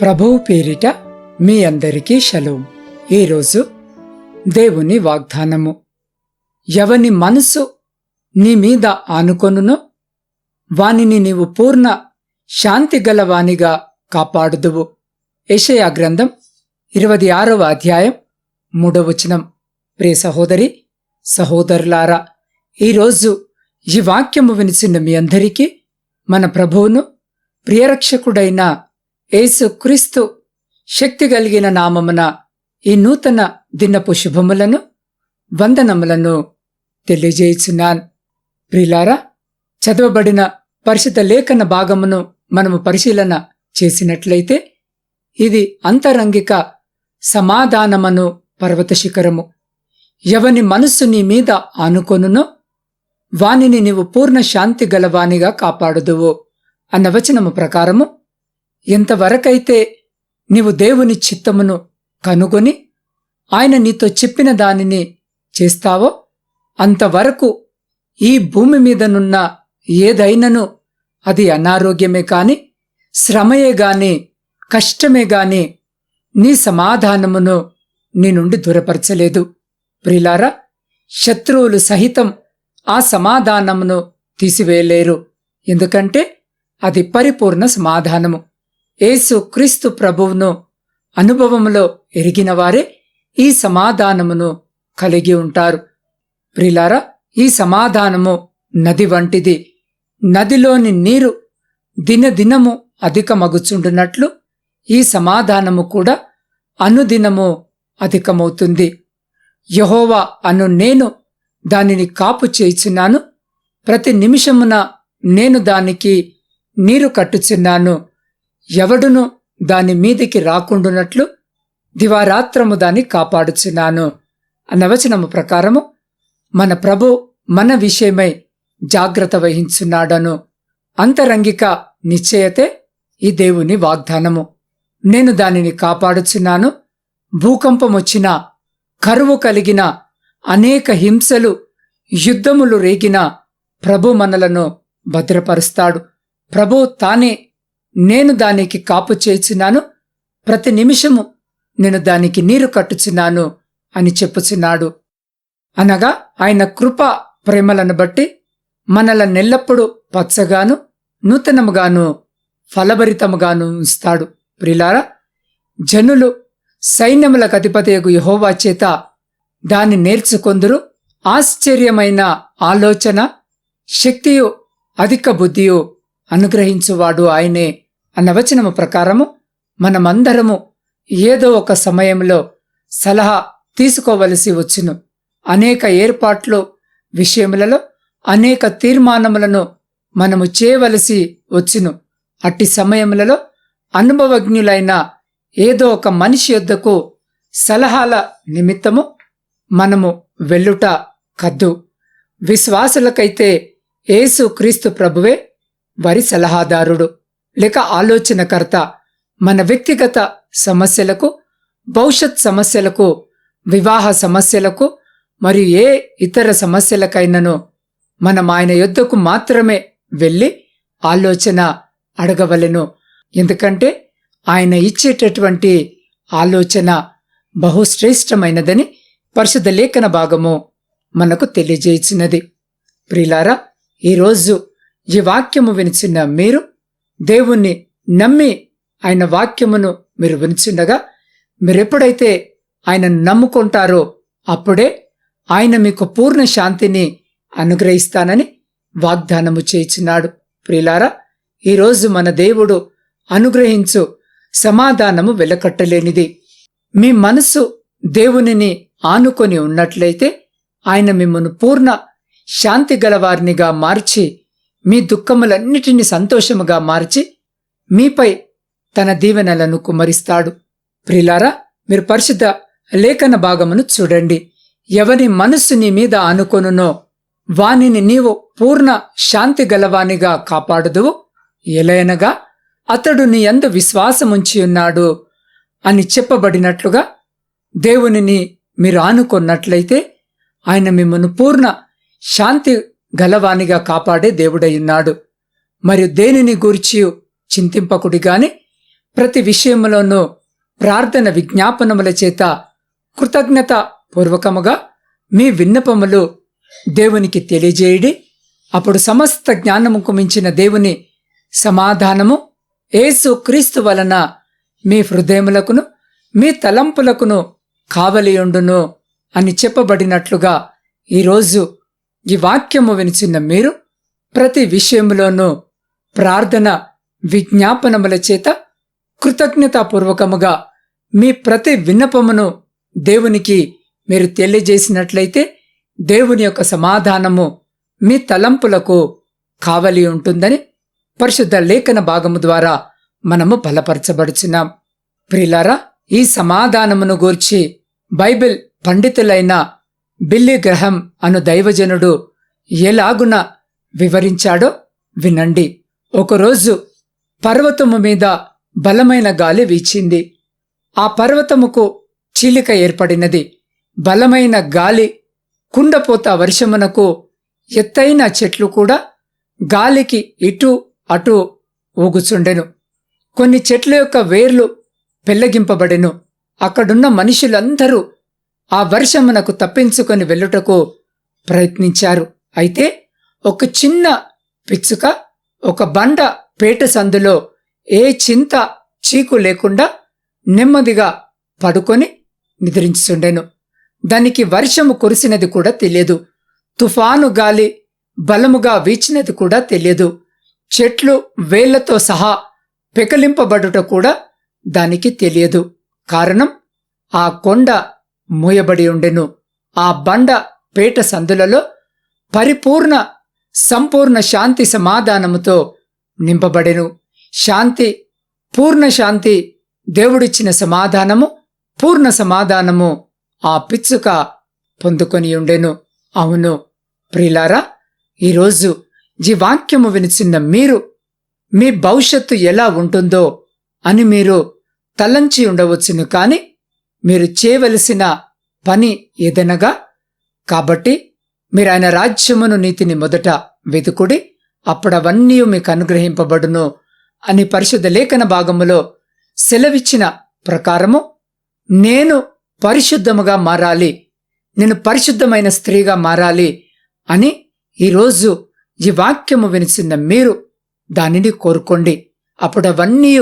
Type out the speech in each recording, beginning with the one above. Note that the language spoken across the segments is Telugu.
ప్రభువు పేరిట మీ అందరికీ షలోం. ఈరోజు దేవుని వాగ్దానము. ఎవని మనసు నీ మీద ఆనుకొనునో వానిని నీవు పూర్ణ శాంతి గలవానిగా కాపాడుదువు. యషయా గ్రంథం ఇరవై ఆరవ అధ్యాయం మూడవచనం ప్రియ సహోదరి సహోదరులారా ఈరోజు ఈ వాక్యము వినిచిన మీ అందరికీ మన ప్రభువును ప్రియరక్షకుడైన యేసు క్రీస్తు శక్తి కలిగిన నామమున ఈ నూతన దినపు శుభములను వందనములను తెలియజేయుచున్నాను. ప్రిలారా చదవబడిన పరిశుద్ధ లేఖన భాగమును మనము పరిశీలన చేసినట్లయితే ఇది అంతరంగిక సమాధానమను పర్వత శిఖరము. ఎవని మనస్సు నీ మీద ఆనుకొనునో వానిని నీవు పూర్ణ శాంతి గలవానిగా కాపాడుదువు అన్న వచనము ప్రకారము ఎంతవరకైతే నీవు దేవుని చిత్తమును కనుగొని ఆయన నీతో చెప్పిన దానిని చేస్తావో అంతవరకు ఈ భూమి మీదనున్న ఏదైనను అది అనారోగ్యమే కాని శ్రమయే గాని కష్టమే గాని నీ సమాధానమును నీ నుండి దూరపరచలేదు. ప్రిలారా శత్రువులు సహితం ఆ సమాధానమును తీసివేయలేరు. ఎందుకంటే అది పరిపూర్ణ సమాధానము. యేసు క్రీస్తు ప్రభువును అనుభవములో ఎరిగినవారే ఈ సమాధానమును కలిగి ఉంటారు. ప్రిలారా ఈ సమాధానము నది వంటిది. నదిలోని నీరు దినదినము అధికమగుచుండునట్లు ఈ సమాధానము కూడా అనుదినము అధికమవుతుంది. యహోవా అను నేను దానిని కాపు చేయుచున్నాను. ప్రతి నిమిషమున నేను దానికి నీరు కట్టుచున్నాను. ఎవడును దాని మీదికి రాకుండునట్లు దివారాత్రము దాన్ని కాపాడుచున్నాను. అన్న వచనము ప్రకారము మన ప్రభు మన విషయమై జాగ్రత్త వహించున్నాడను. అంతరంగిక నిశ్చయతే ఈ దేవుని వాగ్దానము. నేను దానిని కాపాడుచున్నాను. భూకంపమొచ్చిన కరువు కలిగిన అనేక హింసలు యుద్ధములు రేగిన ప్రభు మనలను భద్రపరుస్తాడు. ప్రభు తానే నేను దానికి కాపు చేచినాను ప్రతి నిమిషము నేను దానికి నీరు కట్టుచున్నాను అని చెప్పుచున్నాడు. అనగా ఆయన కృప ప్రేమలను బట్టి మనల నెల్లప్పుడూ పచ్చగాను నూతనముగాను ఫలభరితముగాను ఉంచుతాడు. ప్రిలారా జనులు సైన్యములకు అధిపతియగు యహోవా చేత దాన్ని నేర్చుకొందురు. ఆశ్చర్యమైన ఆలోచన శక్తియు అధిక బుద్ధియు అనుగ్రహించువాడు ఆయనే అన్న వచనము ప్రకారము మనమందరము ఏదో ఒక సమయంలో సలహా తీసుకోవలసి వచ్చును. అనేక ఏర్పాట్లు విషయములలో అనేక తీర్మానములను మనము చేయవలసి వచ్చును. అట్టి సమయములలో అనుభవజ్ఞులైన ఏదో ఒక మనిషి యొద్దకు సలహాల నిమిత్తము మనము వెళ్ళుట కద్దు. విశ్వాసులకైతే యేసు క్రీస్తు ప్రభువే వారి సలహాదారుడు లేక ఆలోచనకర్త మన వ్యక్తిగత సమస్యలకు భవిష్యత్ సమస్యలకు వివాహ సమస్యలకు మరియు ఏ ఇతర సమస్యలకైనను మనం ఆయన యొద్దకు మాత్రమే వెళ్ళి ఆలోచన అడగవలెను. ఎందుకంటే ఆయన ఇచ్చేటటువంటి ఆలోచన బహుశ్రేష్టమైనదని పరిశుద్ధ లేఖన భాగము మనకు తెలియజేసినది. ప్రిలారా ఈరోజు ఈ వాక్యము వినిచిన మీరు దేవుణ్ణి నమ్మి ఆయన వాక్యమును మీరు వినిచుండగా మీరెప్పుడైతే ఆయన నమ్ముకుంటారో అప్పుడే ఆయన మీకు పూర్ణ శాంతిని అనుగ్రహిస్తానని వాగ్దానము చేయించినాడు ప్రిలారా ఈరోజు మన దేవుడు అనుగ్రహించు సమాధానము వెలకట్టలేనిది. మీ మనసు దేవునిని ఆనుకొని ఉన్నట్లయితే ఆయన మిమ్మను పూర్ణ శాంతి గలవారినిగా మార్చి మీ దుఃఖములన్నిటినీ సంతోషముగా మార్చి మీపై తన దీవెనలను కుమరిస్తాడు ప్రిలారా మీరు పరిశుద్ధ లేఖన భాగమును చూడండి. ఎవని మనస్సు నీ మీద అనుకొనునో వానిని నీవు పూర్ణ శాంతి గలవానిగా కాపాడుదువు. ఎలయనగా అతడు నీ యందు విశ్వాసముంచి ఉన్నాడు అని చెప్పబడినట్లుగా దేవునిని మీరు ఆనుకున్నట్లయితే ఆయన మిమ్మను పూర్ణ శాంతి గలవానిగా కాపాడే దేవుడై ఉన్నాడు మరియు దేనిని గూర్చి చింతింపకుడి గాని ప్రతి విషయములోనూ ప్రార్థన విజ్ఞాపనముల చేత కృతజ్ఞత పూర్వకముగా మీ విన్నపములు దేవునికి తెలియజేయడి. అప్పుడు సమస్త జ్ఞానముకు మించిన దేవుని సమాధానము ఏసు క్రీస్తు వలన మీ హృదయములకును మీ తలంపులకును కావలియుండును అని చెప్పబడినట్లుగా ఈరోజు ఈ వాక్యము వినిచిన్న మీరు ప్రతి విషయంలోనూ ప్రార్థన విజ్ఞాపనముల చేత కృతజ్ఞతాపూర్వకముగా మీ ప్రతి విన్నపమును దేవునికి మీరు తెలియజేసినట్లయితే దేవుని యొక్క సమాధానము మీ తలంపులకు కావలి ఉంటుందని పరిశుద్ధ లేఖన భాగము ద్వారా మనము బలపరచబడుచున్నాం. ప్రిలారా ఈ సమాధానమును గూర్చి బైబిల్ పండితులైన బిల్లి గ్రహం అను దైవజనుడు ఎలాగున వివరించాడో వినండి. ఒకరోజు పర్వతము మీద బలమైన గాలి వీచింది. ఆ పర్వతముకు చీలిక ఏర్పడినది. బలమైన గాలి కుండపోత వర్షమునకు ఎత్తైన చెట్లు కూడా గాలికి ఇటు అటు ఊగుచుండెను. కొన్ని చెట్ల యొక్క వేర్లు పెళ్ళగింపబడెను అక్కడున్న మనుషులందరూ ఆ వర్షమునకు తప్పించుకొని వెళ్ళుటకు ప్రయత్నించారు. అయితే ఒక చిన్న పిచ్చుక ఒక బండ పేట సందులో ఏ చింత చీకు లేకుండా నెమ్మదిగా పడుకొని నిద్రించుండెను దానికి వర్షము కురిసినది కూడా తెలియదు. తుఫాను గాలి బలముగా వీచినది కూడా తెలియదు. చెట్లు వేళ్ళతో సహా పెకలింపబడుట కూడా దానికి తెలియదు. కారణం ఆ కొండ మూయబడి ఉండెను. ఆ బండ పేట సందులలో పరిపూర్ణ సంపూర్ణ శాంతి సమాధానముతో నింపబడెను. శాంతి పూర్ణ శాంతి దేవుడిచ్చిన సమాధానము పూర్ణ సమాధానము ఆ పిచ్చుక పొందుకొని ఉండెను. అవును ప్రిలారా ఈరోజు ఈ వాక్యము వినిచిన్న మీరు మీ భవిష్యత్తు ఎలా ఉంటుందో అని మీరు తలంచి ఉండవచ్చును. కానీ మీరు చేయవలసిన పని ఏదనగా కాబట్టి మీరు ఆయన రాజ్యమును నీతిని మొదట వెతుకుడి అప్పుడవన్నీ మీకు అనుగ్రహింపబడును అని పరిశుద్ధ లేఖన భాగములో సెలవిచ్చిన ప్రకారము నేను పరిశుద్ధముగా మారాలి నేను పరిశుద్ధమైన స్త్రీగా మారాలి అని ఈరోజు ఈ వాక్యము వినిసిన మీరు దానిని కోరుకోండి. అప్పుడవన్నీ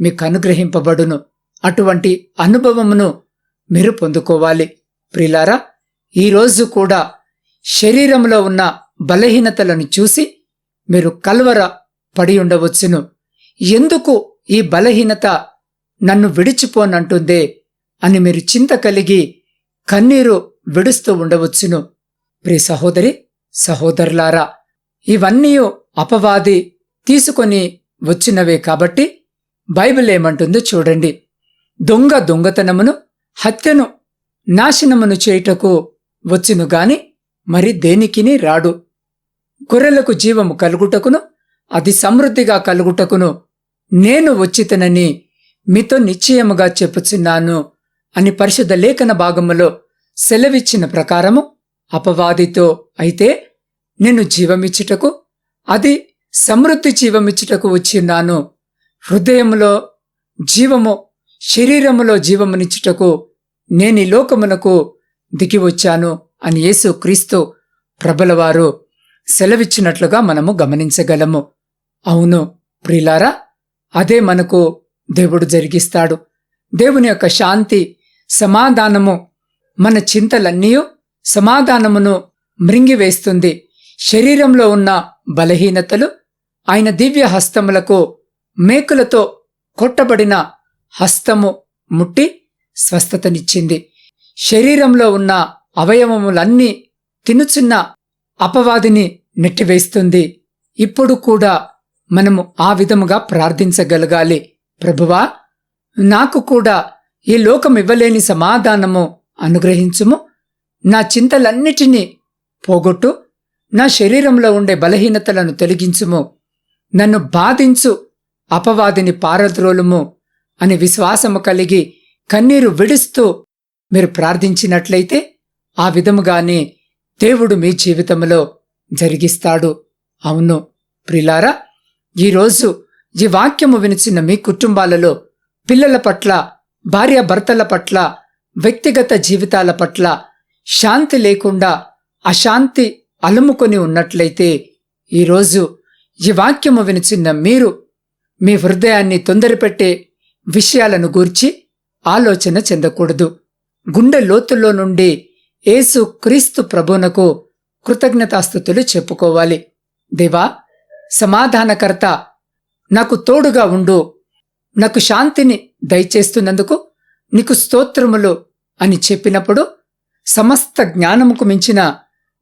మీకు అనుగ్రహింపబడును. అటువంటి అనుభవమును మీరు పొందుకోవాలి. ప్రిలారా ఈరోజు కూడా శరీరంలో ఉన్న బలహీనతలను చూసి మీరు కల్వర పడి ఉండవచ్చును. ఎందుకు ఈ బలహీనత నన్ను విడిచిపోనంటుందే అని మీరు చింత కలిగి కన్నీరు విడుస్తూ ఉండవచ్చును. ప్రి సహోదరి సహోదరులారా ఇవన్నీ అపవాది తీసుకొని వచ్చినవే కాబట్టి బైబిల్ ఏమంటుందో చూడండి. దొంగ దొంగతనమును హత్యను నాశనమును చేయుటకు వచ్చును గాని మరి దేనికిని రాడు? గొర్రెలకు జీవము కలుగుటకును అది సమృద్ధిగా కలుగుటకును నేను వచ్చితనని మీతో నిశ్చయముగా చెప్పుచున్నాను అని పరిశుద్ధ లేఖన భాగములో సెలవిచ్చిన ప్రకారము అపవాదితో అయితే నేను జీవమిచ్చుటకు అది సమృద్ధి జీవమిచ్చుటకు వచ్చిన్నాను హృదయములో జీవము శరీరములో జీవమునిచ్చుటకు నేని లోకమునకు దిగివచ్చాను అని యేసు క్రీస్తు ప్రబలవారు సెలవిచ్చినట్లుగా మనము గమనించగలము. అవును ప్రిలారా అదే మనకు దేవుడు జరిగిస్తాడు. దేవుని యొక్క శాంతి సమాధానము మన చింతలన్నీ సమాధానమును మృంగివేస్తుంది. శరీరంలో ఉన్న బలహీనతలు ఆయన దివ్య హస్తములకు మేకులతో కొట్టబడిన హస్తము ముట్టి స్వస్థతనిచ్చింది. శరీరంలో ఉన్న అవయవములన్నీ తినుచున్న అపవాదిని నెట్టివేస్తుంది. ఇప్పుడు కూడా మనము ఆ విధముగా ప్రార్థించగలగాలి. ప్రభువా నాకు కూడా ఈ లోకం ఇవ్వలేని సమాధానము అనుగ్రహించుము. నా చింతలన్నిటినీ పోగొట్టు. నా శరీరంలో ఉండే బలహీనతలను తొలగించుము. నన్ను బాధించు అపవాదిని పారద్రోలుము. అని విశ్వాసము కలిగి కన్నీరు విడుస్తూ మీరు ప్రార్థించినట్లయితే ఆ విధముగానే దేవుడు మీ జీవితంలో జరిగిస్తాడు. అవును ప్రిలారా ఈరోజు ఈ వాక్యము వినిచిన మీ కుటుంబాలలో పిల్లల పట్ల భార్యాభర్తల పట్ల వ్యక్తిగత జీవితాల పట్ల శాంతి లేకుండా అశాంతి అలుముకొని ఉన్నట్లయితే ఈరోజు ఈ వాక్యము వినిచిన్న మీరు మీ హృదయాన్ని తొందరపెట్టే విషయాలను గూర్చి ఆలోచన చెందకూడదు. గుండె లోతుల్లో నుండి యేసు క్రీస్తు ప్రభునకు కృతజ్ఞతాస్థుతులు చెప్పుకోవాలి. దేవా సమాధానకర్త నాకు తోడుగా ఉండు. నాకు శాంతిని దయచేస్తున్నందుకు నీకు స్తోత్రములు అని చెప్పినప్పుడు సమస్త జ్ఞానముకు మించిన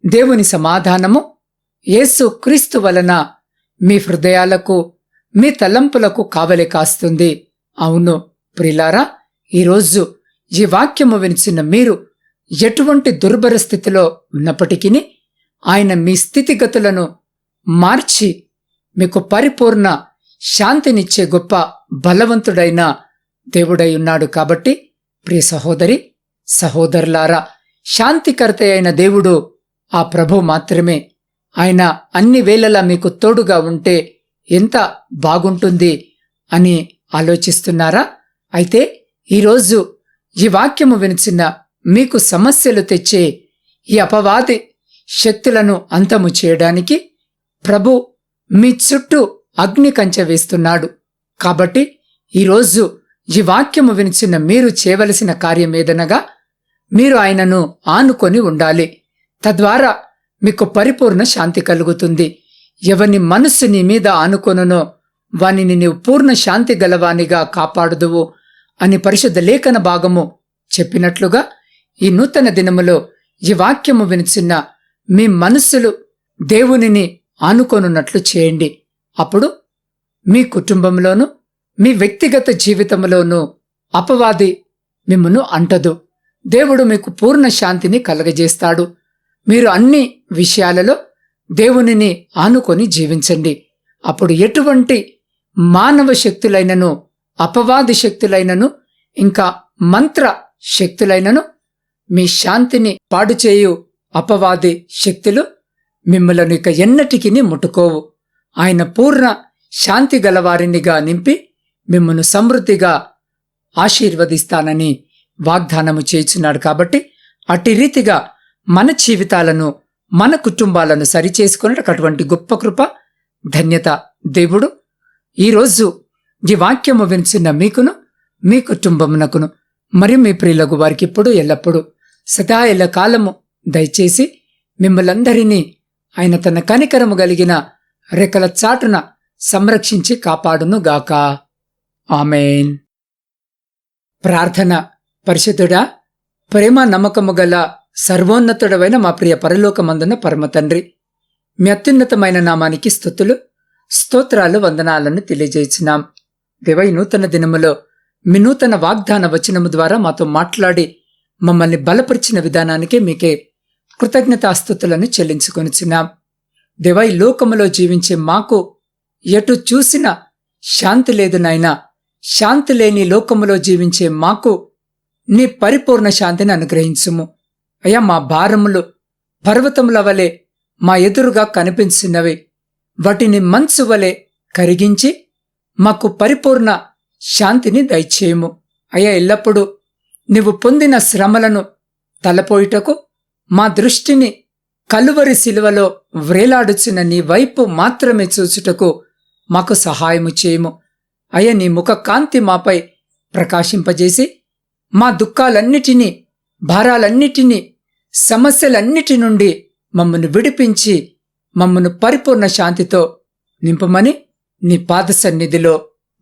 దేవుని సమాధానము యేసు క్రీస్తు వలన మీ హృదయాలకు మీ తలంపులకు కావలి కాస్తుంది. అవును ప్రిలారా ఈరోజు ఈ వాక్యము వినిచిన మీరు ఎటువంటి దుర్భర స్థితిలో ఉన్నప్పటికీ ఆయన మీ స్థితిగతులను మార్చి మీకు పరిపూర్ణ శాంతినిచ్చే గొప్ప బలవంతుడైన దేవుడై ఉన్నాడు కాబట్టి ప్రియ సహోదరి సహోదరులారా శాంతికర్త అయిన దేవుడు ఆ ప్రభు మాత్రమే. ఆయన అన్ని వేళలా మీకు తోడుగా ఉంటే ఎంత బాగుంటుంది అని ఆలోచిస్తున్నారా? అయితే ఈరోజు ఈ వాక్యము వినిచిన మీకు సమస్యలు తెచ్చే ఈ అపవాది శక్తులను అంతము చేయడానికి ప్రభు మీ చుట్టూ అగ్ని కంచె వేస్తున్నాడు. కాబట్టి ఈరోజు ఈ వాక్యము వినిచిన మీరు చేయవలసిన కార్యమేదనగా మీరు ఆయనను ఆనుకొని ఉండాలి. తద్వారా మీకు పరిపూర్ణ శాంతి కలుగుతుంది. ఎవని మనస్సు నీ మీద ఆనుకొనునో వానిని నీవు పూర్ణ శాంతి గలవానిగా కాపాడుదువు అని పరిశుద్ధ లేఖన భాగము చెప్పినట్లుగా ఈ నూతన దినములో ఈ వాక్యము వినిచిన్న మీ మనస్సులు దేవునిని ఆనుకొనున్నట్లు చేయండి. అప్పుడు మీ కుటుంబంలోనూ మీ వ్యక్తిగత జీవితంలోనూ అపవాది మిమ్మను అంటదు. దేవుడు మీకు పూర్ణ శాంతిని కలగజేస్తాడు. మీరు అన్ని విషయాలలో దేవునిని ఆనుకొని జీవించండి. అప్పుడు ఎటువంటి మానవ శక్తులైనను అపవాది శక్తులైనను ఇంకా మంత్ర శక్తులైనను మీ శాంతిని పాడు చేయు అపవాది శక్తులు మిమ్మలను ఇక ఎన్నటికి ముట్టుకోవు. ఆయన పూర్ణ శాంతి గలవారినిగా నింపి మిమ్మను సమృద్ధిగా ఆశీర్వదిస్తానని వాగ్దానము చేయుచున్నాడు కాబట్టి అట్టి రీతిగా మన జీవితాలను మన కుటుంబాలను సరిచేసుకున్నట్టు అటువంటి గొప్ప కృప ధన్యత దేవుడు ఈరోజు ఈ వాక్యము వినిచిన మీకును మీ కుటుంబమునకును మరియు మీ ప్రియులకు వారికి ఇప్పుడు ఎల్లప్పుడూ సదా ఎల్ల కాలము దయచేసి మిమ్మలందరినీ ఆయన తన కనికరము కలిగిన రెక్కల చాటున సంరక్షించి కాపాడును గాక ఆమెన్. ప్రార్థన పరిశుద్ధుడా ప్రేమ నమ్మకము గల సర్వోన్నతుడవైన మా ప్రియ పరలోకమందున పరమ తండ్రి మీ అత్యున్నతమైన నామానికి స్థుతులు. స్తోత్రాలు వందనాలను తెలియజేసినాం దేవై నూతన దినములో మీ నూతన వాగ్దాన వచనము ద్వారా మాతో మాట్లాడి మమ్మల్ని బలపరిచిన విధానానికి మీకే కృతజ్ఞతాస్థుతులను చెల్లించుకొనిచున్నాం. దేవై లోకములో జీవించే మాకు ఎటు చూసినా శాంతి లేదు నాయనా. శాంతి లేని లోకములో జీవించే మాకు నీ పరిపూర్ణ శాంతిని అనుగ్రహించుము. అయ్యా మా భారములు పర్వతముల వలె మా ఎదురుగా కనిపించినవి. వాటిని మంచు వలె కరిగించి మాకు పరిపూర్ణ శాంతిని దయచేయము. అయ్యా ఎల్లప్పుడూ నీవు పొందిన శ్రమలను తలపోయిటకు మా దృష్టిని కలువరి శిలువలో వ్రేలాడుచున్న నీ వైపు మాత్రమే చూచుటకు మాకు సహాయము చేయము. అయ్యా నీ ముఖ కాంతి మాపై ప్రకాశింపజేసి మా దుఃఖాలన్నిటినీ భారాలన్నిటినీ సమస్యలన్నిటి నుండి మమ్మను విడిపించి మమ్మను పరిపూర్ణ శాంతితో నింపమని నీ పాద సన్నిధిలో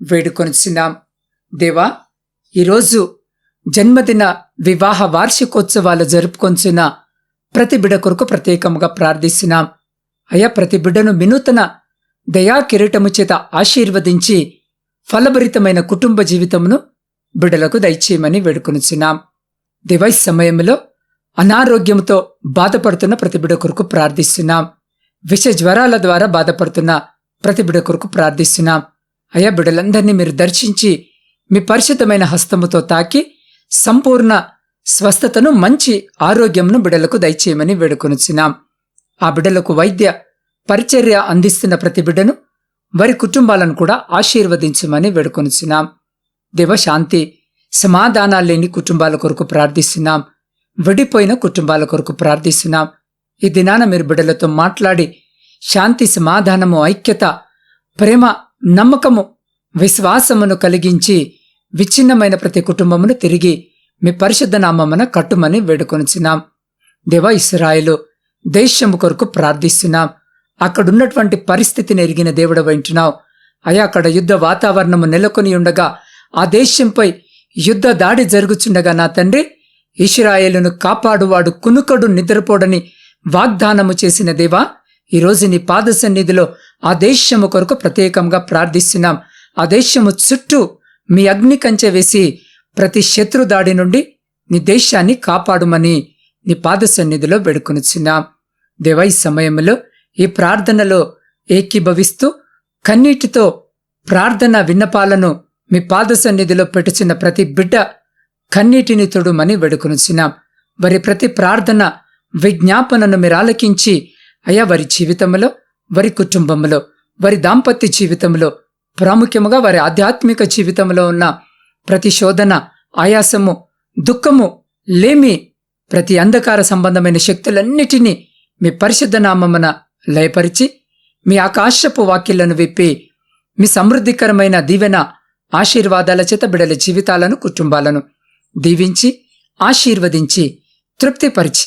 వేడుకొనిచ్చినాం దేవా ఈరోజు జన్మదిన వివాహ వార్షికోత్సవాలు జరుపుకొంచిన ప్రతి బిడ కొరకు ప్రత్యేకముగా ప్రార్థిస్తున్నాం. అయా ప్రతి బిడ్డను వినూతన దయా కిరీటము చేత ఆశీర్వదించి ఫలభరితమైన కుటుంబ జీవితమును బిడలకు దయచేయమని వేడుకొనిచ్చినాం దివై సమయంలో అనారోగ్యంతో బాధపడుతున్న ప్రతి బిడ కొరకు ప్రార్థిస్తున్నాం. విష జ్వరాల ద్వారా బాధపడుతున్న ప్రతి బిడ కొరకు ప్రార్థిస్తున్నాం. అయ్యా బిడలందరినీ మీరు దర్శించి మీ పరిశుద్ధమైన హస్తముతో తాకి సంపూర్ణ స్వస్థతను మంచి ఆరోగ్యంను బిడలకు దయచేయమని వేడుకొనిచున్నాం. ఆ బిడలకు వైద్య పరిచర్య అందిస్తున్న ప్రతి బిడ్డను వారి కుటుంబాలను కూడా ఆశీర్వదించమని వేడుకొనిచున్నాం. దేవశాంతి సమాధానాలు లేని కుటుంబాల కొరకు ప్రార్థిస్తున్నాం. విడిపోయిన కుటుంబాల కొరకు ప్రార్థిస్తున్నాం. ఈ దినాన మీరు బిడ్డలతో మాట్లాడి శాంతి సమాధానము ఐక్యత ప్రేమ నమ్మకము విశ్వాసమును కలిగించి విచ్ఛిన్నమైన ప్రతి కుటుంబమును తిరిగి మీ పరిశుద్ధ నామమున కట్టుమని వేడుకొనిచున్నాం. దేవ ఇస్రాయిలు దేశము కొరకు ప్రార్థిస్తున్నాం. అక్కడున్నటువంటి పరిస్థితిని ఎరిగిన దేవుడు వింటున్నావు అయా అక్కడ యుద్ధ వాతావరణము నెలకొని ఉండగా ఆ దేశంపై యుద్ధ దాడి జరుగుచుండగా నా తండ్రి ఇస్రాయేలును కాపాడువాడు కునుకడు నిద్రపోడని వాగ్దానము చేసిన దేవా ఈరోజు నీ పాద సన్నిధిలో ఆ దేశము కొరకు ప్రత్యేకంగా ప్రార్థిస్తున్నాం. ఆ దేశము చుట్టూ మీ అగ్ని కంచె వేసి ప్రతి శత్రు దాడి నుండి నీ దేశాన్ని కాపాడుమని నీ పాద సన్నిధిలో వేడుకొనిచున్నాం. దేవా ఈ సమయంలో ఈ ప్రార్థనలో ఏకీభవిస్తూ కన్నీటితో ప్రార్థన విన్నపాలను మీ పాద సన్నిధిలో పెట్టుచున్న ప్రతి బిడ్డ కన్నీటిని తొడుమని వేడుకొనిచున్నాం. వారి ప్రతి ప్రార్థన విజ్ఞాపనను మీరు ఆలకించి అయా వారి జీవితంలో వారి కుటుంబంలో వారి దాంపత్య జీవితంలో ప్రాముఖ్యముగా వారి ఆధ్యాత్మిక జీవితంలో ఉన్న ప్రతి శోధన ఆయాసము దుఃఖము లేమి ప్రతి అంధకార సంబంధమైన శక్తులన్నిటినీ మీ పరిశుద్ధ నామమున లయపరిచి మీ ఆకాశపు వాక్యలను విప్పి మీ సమృద్ధికరమైన దీవెన ఆశీర్వాదాల చేత బిడల జీవితాలను కుటుంబాలను దీవించి ఆశీర్వదించి తృప్తిపరిచి